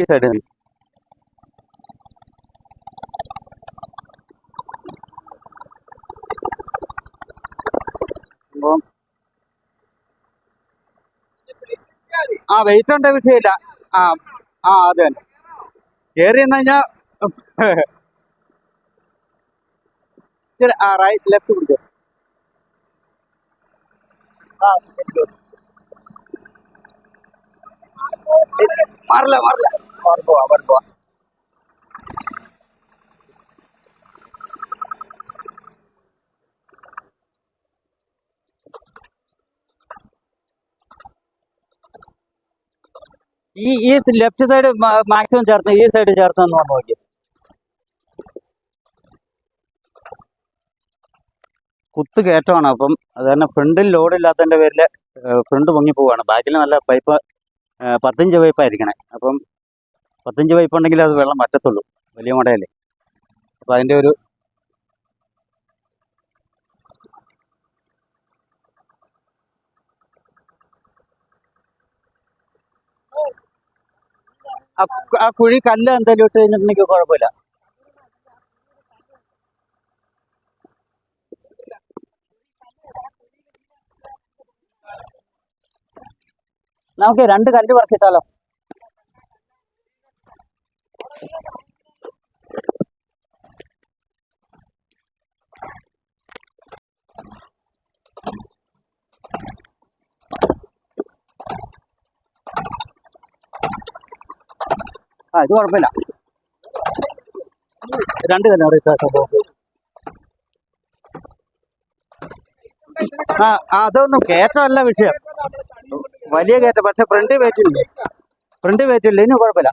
ഈ സൈഡ് നിന്ന് ആ വെയിറ്റ് ഉണ്ട് വിഷയമില്ല. ആ ആ അതെ തന്നെ. കയറി എന്ന് കഴിഞ്ഞാൽ ആ റൈറ്റ് ലെഫ്റ്റ് പിടിച്ചോ മാറില്ല മാറില്ല. മാറി പോവാ ഈ ഈ ലെഫ്റ്റ് സൈഡ് മാക്സിമം ചേർത്ത് ഈ സൈഡ് ചേർത്ത് എന്ന് പറഞ്ഞു നോക്കി കുത്ത് കയറ്റമാണ് അപ്പം അത് തന്നെ ഫ്രണ്ടിൽ ലോഡ് ഇല്ലാത്തതിന്റെ പേരിൽ ഫ്രണ്ട് പൊങ്ങി പോവാണ്. ബാക്കിൽ നല്ല പൈപ്പ് പത്തഞ്ച് പൈപ്പായിരിക്കണേ അപ്പം പത്തഞ്ച് പൈപ്പ് ഉണ്ടെങ്കിൽ അത് വെള്ളം വറ്റത്തുള്ളൂ. വലിയ മടയല്ലേ. അപ്പം അതിന്റെ ഒരു ആ കുഴി കല്ല് എന്തെങ്കിലും ഇട്ട് കഴിഞ്ഞിട്ടുണ്ടെങ്കിൽ കുഴപ്പമില്ല. നമുക്ക് രണ്ട് കല്ല് പറിച്ചിട്ടാലോ ആ ഇത് കുഴപ്പമില്ല. രണ്ട് തന്നെ അവിടെ സംഭവം. ആ അതൊന്നും കയറ്റമല്ല വിഷയം. വലിയ കയറ്റം പക്ഷെ ഫ്രണ്ട് വെയിറ്റില്ലേ ഫ്രണ്ട് വെയിറ്റില്ല ഇനി കുഴപ്പമില്ല.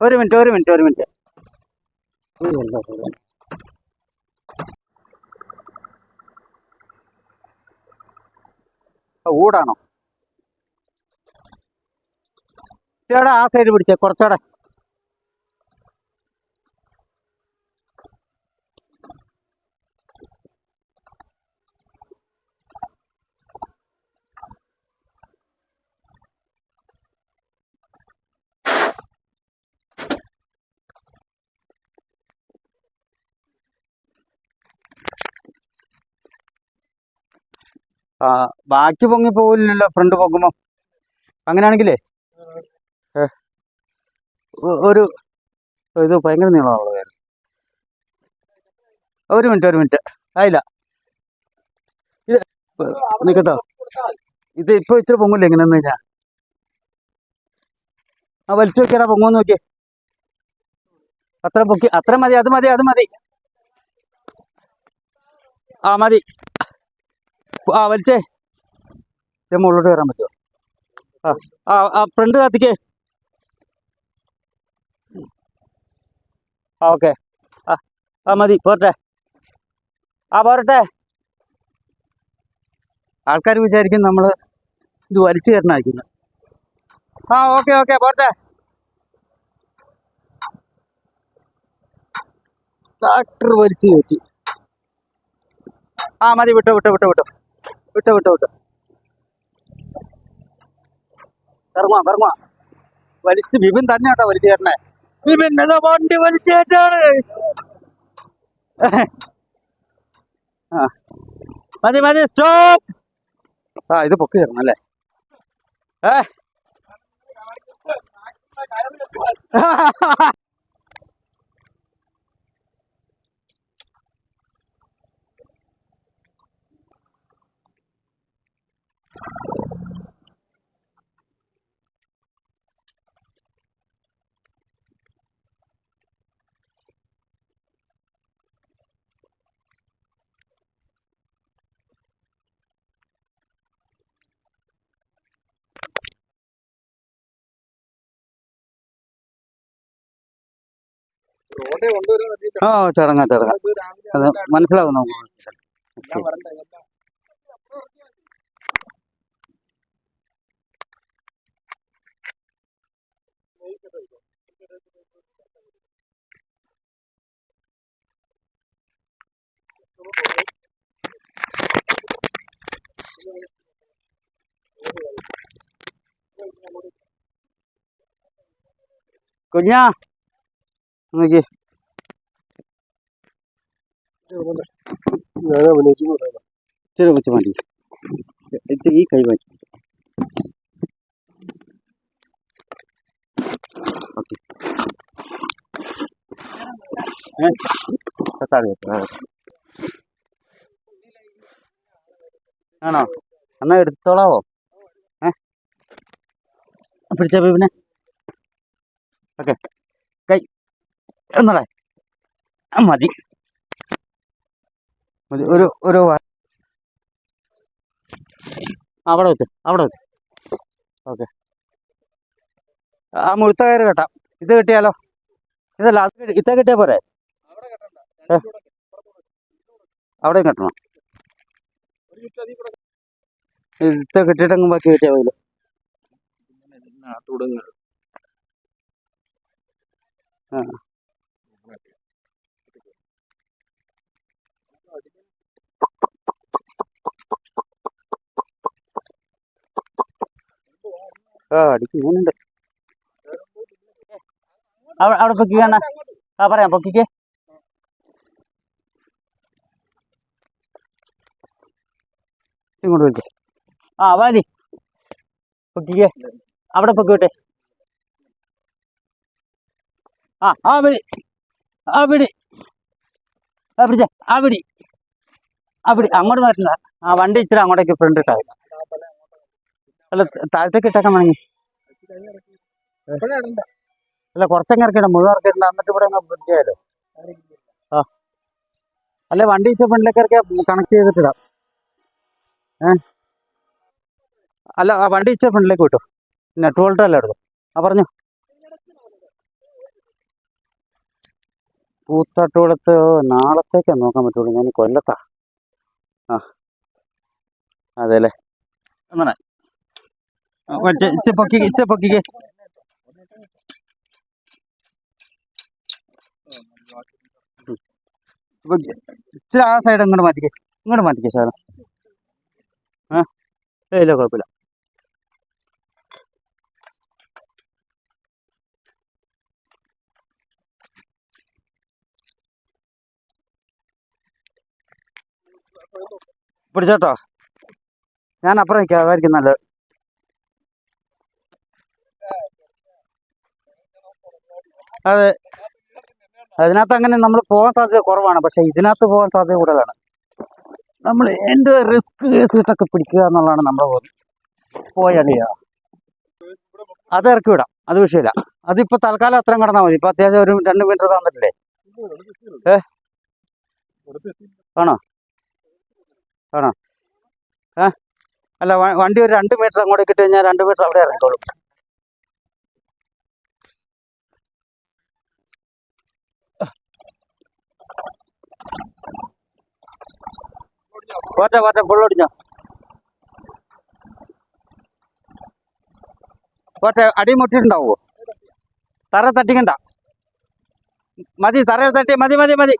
ഒരു മിനിറ്റ് ഒരു മിനിറ്റ് ഒരു മിനിറ്റ് ഊടാണോ? ചേട്ടാ ആ സൈഡ് പിടിച്ചേ കുറച്ചുകൂടെ ആ ബാക്കി പൊങ്ങി പോകില്ലല്ലോ ഫ്രണ്ട് പൊങ്ങുമ്പോ. അങ്ങനെയാണെങ്കിലേ ഒരു ഇത് ഭയങ്കര നീളമുള്ള കാര്യം ഒരു മിനിറ്റ് ഒരു മിനിറ്റ്. ആയില്ല. ഇത് നിക്കട്ടോ. ഇത് ഇപ്പൊ ഇച്ചിരി പൊങ്ങില്ല എങ്ങനെയെന്ന് വെച്ചാൽ ആ വലിച്ചു നോക്കിയാ പൊങ്ങുമെന്ന് നോക്കിയേ. അത്ര പൊക്കി അത്ര മതി അത് മതി അത് മതി. ആ മതി. ആ വലിച്ചേ. മുകളിലോട്ട് കയറാൻ പറ്റുമോ? ആ ആ ഫ്രണ്ട് കത്തിക്കേ. ആ ഓക്കെ. ആ ആ മതി പോരട്ടെ. ആ പോരട്ടെ. ആൾക്കാർ വിചാരിക്കും നമ്മൾ ഇത് വലിച്ചു കയറണമായിരിക്കുന്നു ആ ഓക്കെ ഓക്കെ പോരട്ടെ. ട്രാക്ടർ വലിച്ചു കയറ്റി. ആ മതി വിട്ടോ വിട്ടോ വിട്ടോ വിട്ടോ. വിട്ടോ വിട്ടോ വിട്ടോ. കർമ്മ കർമ്മ. വലിച്ച് വിപിൻ തന്നെ കേട്ടോ വലിച്ചു കയറണേ ഏതോ വണ്ടി വലിച്ചേറ്റാണ് മതി മതി സ്റ്റോപ്പ് ആ ഇത് പൊക്കി തരണം അല്ലേ? ഏ. ആ ചടങ്ങാ ചടങ്ങാ. അത് മനസ്സിലാവും നമുക്ക് കുഞ്ഞാ. നോക്കി ഇച്ചിരി വെച്ച് മതി ഇച്ചിരി ഈ കൈ മാറ്റി ഓക്കെ. ആണോ? എന്നാ എടുത്തോളാവോ? ഏ? പിടിച്ച പിന്നെ. ഓക്കെ. എന്നടേ ആ, മതി. മതി. ഒരു ഒരു അവിടെ വെച്ച് അവിടെ വെച്ച് ഓക്കെ. ആ മുഴുത്ത കയറ് കെട്ടാം. ഇത് കിട്ടിയാലോ? ഇതല്ല അത് ഇത്ത കിട്ടിയാൽ പോരെ? അവിടെയും കെട്ടണം. ഇത്ത കെട്ടിയിട്ടങ്ങ് ബാക്കി കിട്ടിയാൽ പോയില്ല ആ. ആ അടിക്ക് ഇങ്ങനുണ്ട്. അവിടെ പൊക്കിക്കണ്ണ ആ പറയാം പൊക്കിക്കേ. ഇങ്ങോട്ട് വിളിച്ചേ ആ വാലി പൊക്കിക്കേ. അവിടെ പൊക്കി വിട്ടെ ആ ആ പിടി. ആ പിടി. ആ പിടിച്ചേ. ആ പിടി. ആ പിടി. അങ്ങോട്ട് മാറ്റണ്ട. ആ വണ്ടി ഇച്ചിരി അങ്ങോട്ടേക്ക് ഫ്രണ്ട് ഇട്ടാ മതി. അല്ല താഴത്തേക്ക് ഇട്ടേക്കാൻ വേണമെങ്കിൽ. അല്ല കുറച്ചങ്ങ് ഇറക്കിട മുഴുവൻ ഇറക്കിയിട്ടുണ്ട് എന്നിട്ട് ഇവിടെ ചെയ്യാലോ? ആ. അല്ല വണ്ടി ഇച്ചിരി ഫ്രണ്ടിലേക്ക് ഇറക്കിയാൽ കണക്ട് ചെയ്തിട്ടിടാം ഏ? അല്ല ആ വണ്ടി ഇച്ച ഫ്രണ്ടിലേക്ക് വിട്ടു. നെറ്റ് വോൾട്ട് അല്ല എടുക്കും ആ പറഞ്ഞു. പൂത്തട്ടുകൊടുത്ത് നാളത്തേക്കാ നോക്കാൻ പറ്റുള്ളൂ. ഞാൻ കൊല്ലത്താ. ആ. അതെ അല്ലേ? ഇച്ച പൊക്കിക്ക് ഇച്ച പൊക്കിക്ക് പൊക്കി. ഇച്ചിരി ആ സൈഡ് ഇങ്ങോട്ട് മാറ്റിക്കേ ഇങ്ങോട്ട് മാറ്റിക്കേ ശകലം ആ ഇല്ല കുഴപ്പമില്ല. പിടിച്ചോട്ടോ ഞാൻ അപ്പുറം നിൽക്കാം അതായിരിക്കും നല്ലത്. അതെ അതിനകത്ത് അങ്ങനെ നമ്മൾ പോകാൻ സാധ്യത കുറവാണ്. പക്ഷെ ഇതിനകത്ത് പോകാൻ സാധ്യത കൂടുതലാണ്. നമ്മൾ എന്ത് റിസ്ക് കേസിട്ടൊക്കെ പിടിക്കുക എന്നുള്ളതാണ് നമ്മുടെ ബോധം. പോയാലിയാ അത് ഇറക്കി വിടാം. അത് വിഷയമില്ല. അതിപ്പോ തൽക്കാലം അത്രയും കടന്നാൽ മതി. ഇപ്പൊ അത്യാവശ്യം ഒരു രണ്ട് മീറ്റർ തന്നിട്ടില്ലേ? ഏ? ആണോ? ആണോ? ഏ? അല്ല വണ്ടി ഒരു രണ്ട് മീറ്റർ അങ്ങോട്ട് ഇട്ട് കഴിഞ്ഞാൽ രണ്ട് മീറ്റർ അവിടെ ഇറങ്ങിക്കോളും. പോട്ടെ പോട്ടെ ഫുള്ളൊടിഞ്ഞോ പോട്ടെ അടി മുട്ടിട്ടുണ്ടാവോ തറ തട്ടിക്കണ്ട. മതി തറയിൽ തട്ടി മതി മതി മതി.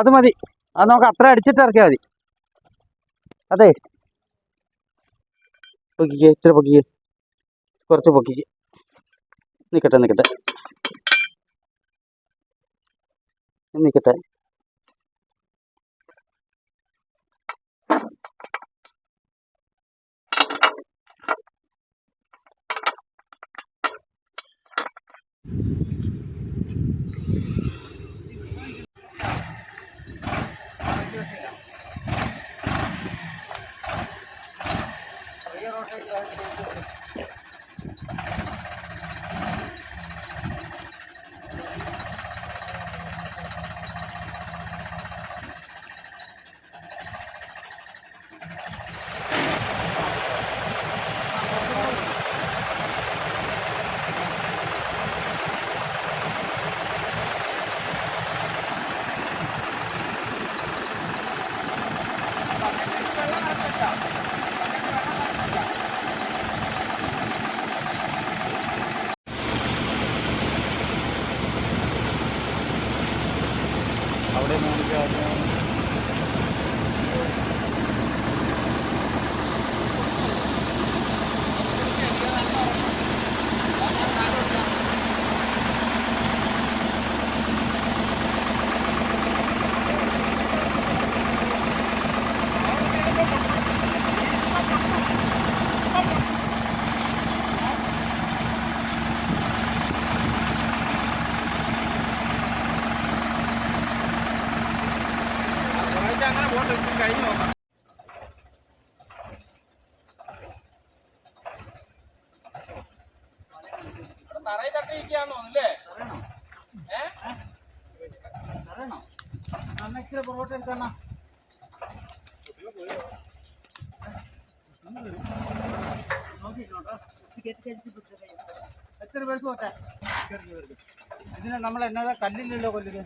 അത് മതി. അത് നമുക്ക് അത്ര അടിച്ചിട്ട് ഇറക്കിയാൽ മതി. അതെ. പൊക്കിക്കേ ഇച്ചിരി പൊക്കിക്കേ. കുറച്ച് പൊക്കിക്കേ. നിൽക്കട്ടെ നിൽക്കട്ടെ നിൽക്കട്ടെ അവിടെ നോക്കിയാൽ അങ്ങനെ പോട്ടെ ഇച്ചിരി കഴിഞ്ഞ് നോക്കാം ഇവിടെ തറയിൽ തട്ടിയിരിക്കുകയാന്ന് തോന്നുന്നല്ലേ ഏ പൊറോട്ട എടുത്തണ്ണ. എത്ര പേർക്ക് പോട്ടെ? ഇതിന് നമ്മൾ എന്നതാ കല്ലില്ലല്ലോ കൊല്ലുക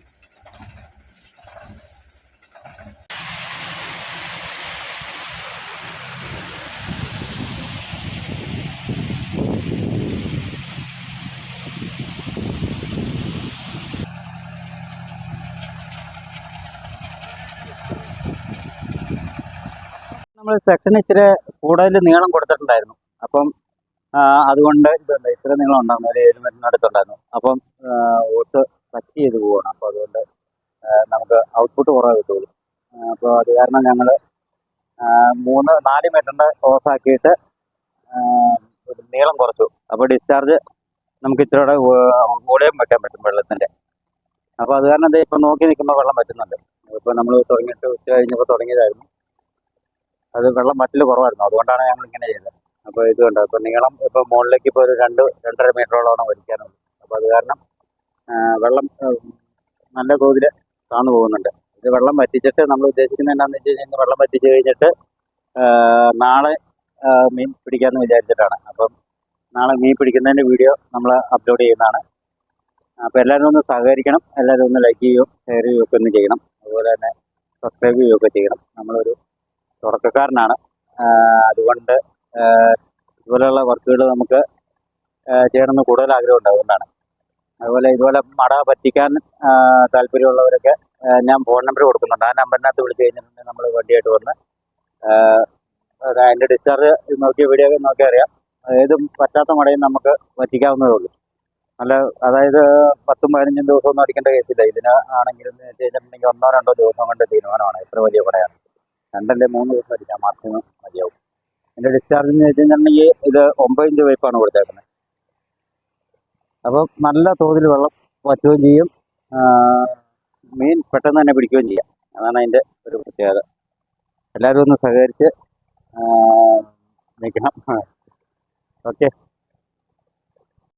നമ്മൾ സെക്ഷന് ഇച്ചിരി കൂടുതൽ നീളം കൊടുത്തിട്ടുണ്ടായിരുന്നു. അപ്പം അതുകൊണ്ട് ഇതുണ്ട്. ഇത്ര നീളം ഉണ്ടായിരുന്നു. ഒരു ഏഴ് മീറ്ററിന് അടുത്തുണ്ടായിരുന്നു. അപ്പം ഓട്ട് കട്ട് ചെയ്ത് പോവാണ്. അപ്പോൾ അതുകൊണ്ട് നമുക്ക് ഔട്ട്പുട്ട് കുറവ് കിട്ടുള്ളൂ. അപ്പോൾ അത് കാരണം ഞങ്ങൾ മൂന്ന് നാല് മീറ്ററിന്റെ ഓഫാക്കിയിട്ട് നീളം കുറച്ചു. അപ്പോൾ ഡിസ്ചാർജ് നമുക്ക് ഇച്ചിരിയുടെ വോളിയം വെക്കാൻ പറ്റും വെള്ളത്തിന്റെ അപ്പോൾ അത് കാരണം ഇപ്പം നോക്കി നിൽക്കുമ്പോൾ വെള്ളം പറ്റുന്നുണ്ട്. ഇപ്പോൾ നമ്മൾ തുടങ്ങിയിട്ട് ഉച്ച കഴിഞ്ഞപ്പോൾ തുടങ്ങിയതായിരുന്നു. അത് വെള്ളം മറ്റിൽ കുറവായിരുന്നു. അതുകൊണ്ടാണ് ഞങ്ങൾ ഇങ്ങനെ ചെയ്തത്. അപ്പോൾ ഇത് കണ്ടോ? ഇപ്പോൾ നീളം ഇപ്പോൾ മുകളിലേക്ക് ഇപ്പോൾ ഒരു രണ്ട് രണ്ടര മീറ്ററോളമാണ് വലിക്കാനുള്ളത്. അപ്പോൾ അത് കാരണം വെള്ളം നല്ല തോതിൽ താന്നു പോകുന്നുണ്ട്. ഇത് വെള്ളം വറ്റിച്ചിട്ട് നമ്മൾ ഉദ്ദേശിക്കുന്നത് എന്താണെന്ന് വെച്ച് കഴിഞ്ഞാൽ വെള്ളം വറ്റിച്ച് കഴിഞ്ഞിട്ട് നാളെ മീൻ പിടിക്കാമെന്ന് വിചാരിച്ചിട്ടാണ്. അപ്പം നാളെ മീൻ പിടിക്കുന്നതിന്റെ വീഡിയോ നമ്മൾ അപ്ലോഡ് ചെയ്യുന്നതാണ്. അപ്പോൾ എല്ലാവരും ഒന്ന് സഹകരിക്കണം. എല്ലാവരും ഒന്ന് ലൈക്ക് ചെയ്യുകയും ഷെയർ ചെയ്യുകയൊക്കെ ഒന്ന് ചെയ്യണം. അതുപോലെ തന്നെ സബ്സ്ക്രൈബ് ചെയ്യുകയൊക്കെ ചെയ്യണം. നമ്മളൊരു തുടക്കക്കാരനാണ്. അതുകൊണ്ട് ഇതുപോലെയുള്ള വർക്കുകൾ നമുക്ക് ചെയ്യണമെന്ന് കൂടുതൽ ആഗ്രഹമുണ്ട് അതുകൊണ്ടാണ് അതുപോലെ ഇതുപോലെ മട പറ്റിക്കാൻ താല്പര്യമുള്ളവരൊക്കെ ഞാൻ ഫോൺ നമ്പർ കൊടുക്കുന്നുണ്ട്. ആ നമ്പറിനകത്ത് വിളിച്ചു കഴിഞ്ഞിട്ടുണ്ടെങ്കിൽ നമ്മൾ വണ്ടിയായിട്ട് വന്ന് അതിന്റെ ഡിസ്ചാർജ് നോക്കിയ വീഡിയോ ഒക്കെ നോക്കി അറിയാം. ഏതും പറ്റാത്ത മടയും നമുക്ക് പറ്റിക്കാവുന്നതേ ഉള്ളൂ. നല്ല അതായത് പത്തും പതിനഞ്ചും ദിവസമൊന്നും അടിക്കേണ്ട കേസില്ല. ഇതിന് ആണെങ്കിലും എന്ന് വെച്ച് ഒന്നോ രണ്ടോ ദിവസം കൊണ്ട് തീരുമാനമാണ്. എത്ര വലിയ പടയാണ് രണ്ടല്ലേ മൂന്ന് ദിവസം അടിക്കാം മാക്സിമം മതിയാവും. എന്റെ ഡിസ്ചാർജ് എന്ന് വെച്ച് കഴിഞ്ഞിട്ടുണ്ടെങ്കിൽ ഇത് ഒമ്പതിന്റെ പൈപ്പാണ് കൊടുത്തേക്കുന്നത്. അപ്പം നല്ല തോതിൽ വെള്ളം വറ്റുകയും ചെയ്യും. മീൻ പെട്ടെന്ന് തന്നെ പിടിക്കുകയും ചെയ്യാം. അതാണ് അതിന്റെ ഒരു പ്രത്യേകത. എല്ലാവരും ഒന്ന് സഹകരിച്ച് നിൽക്കണം. ഓക്കെ.